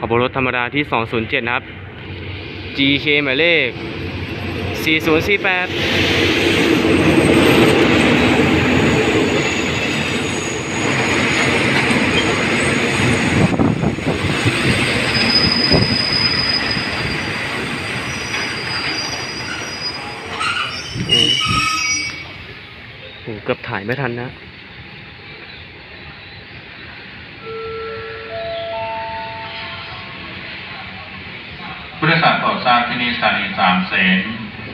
ขบวนรถธรรมดาที่ 207 นะครับ GK หมายเลข 4048โอ้โหเกือบถ่ายไม่ทันนะ ผู้โดยสารโปรดทราบที่นี่สถานีสามเสน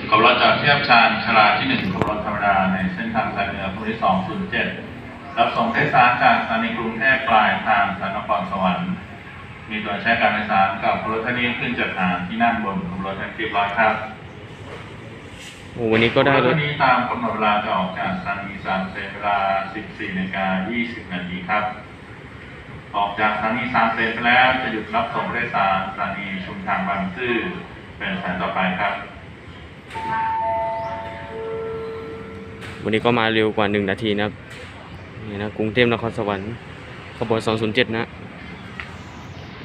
ขับรถจากเทียบชานชลาที่หนึ่งขับรถธรรมดาในเส้นทางสายเหนือผู้ที่สองศูนย์เจ็ดรับส่งผู้โดยสารจากสถานีกรุงเทพปลายทางสานนครสวรรค์มีตัวใช้การโดยสารกับรถทันนี้ขึ้นจากฐานที่นั่งบนของรถแท็กซี่ร้อยครับโอ้วันนี้ก็ได้รรถถนี้ตามกำหนดเวลาจะออกจากสถานีสามเสนเวลา 14นาฬิกา20 นาทีครับ ออกจากสถานีสามเสนไปแล้วจะหยุดรับส่งผู้โดยสารสถานีชุมทางบางซื่อเป็นสายต่อไปครับ วันนี้ก็มาเร็วกว่า 1 นาทีนะครับนี่นะกรุงเทพนครสวรรค์ขบวน 207 นะ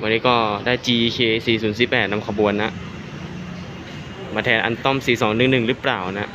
วันนี้ก็ได้ GK 4048นำขบวนนะ มาแทนอันต้อม 4211 หรือเปล่านะ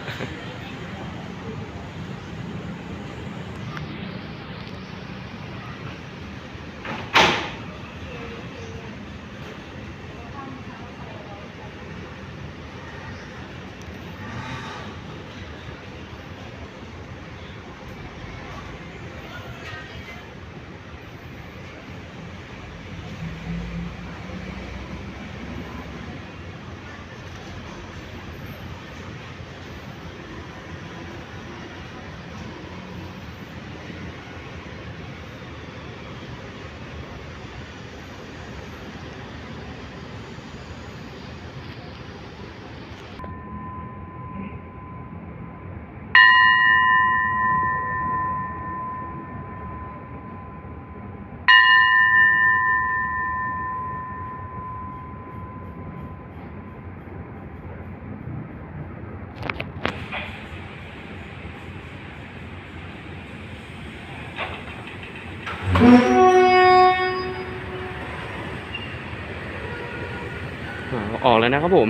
ออกแล้วนะครับผม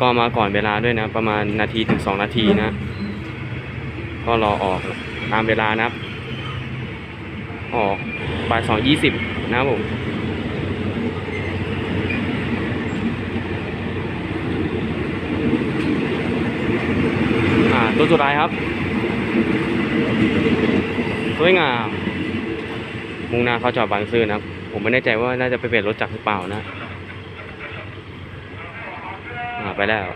ก็มาก่อนเวลาด้วยนะ ประมาณนาทีถึงสองนาทีนะ ก็รอออกตามเวลานะครับ ออกบ่ายสองยี่สิบนะครับผมอ่าตัวสุดท้ายครับ สวยงาม มุ่งหน้าเข้าจอดบางซื่อนะ ผมไม่แน่ใจว่าน่าจะไปเปลี่ยนรถจักรหรือเปล่านะ ไปแล้ว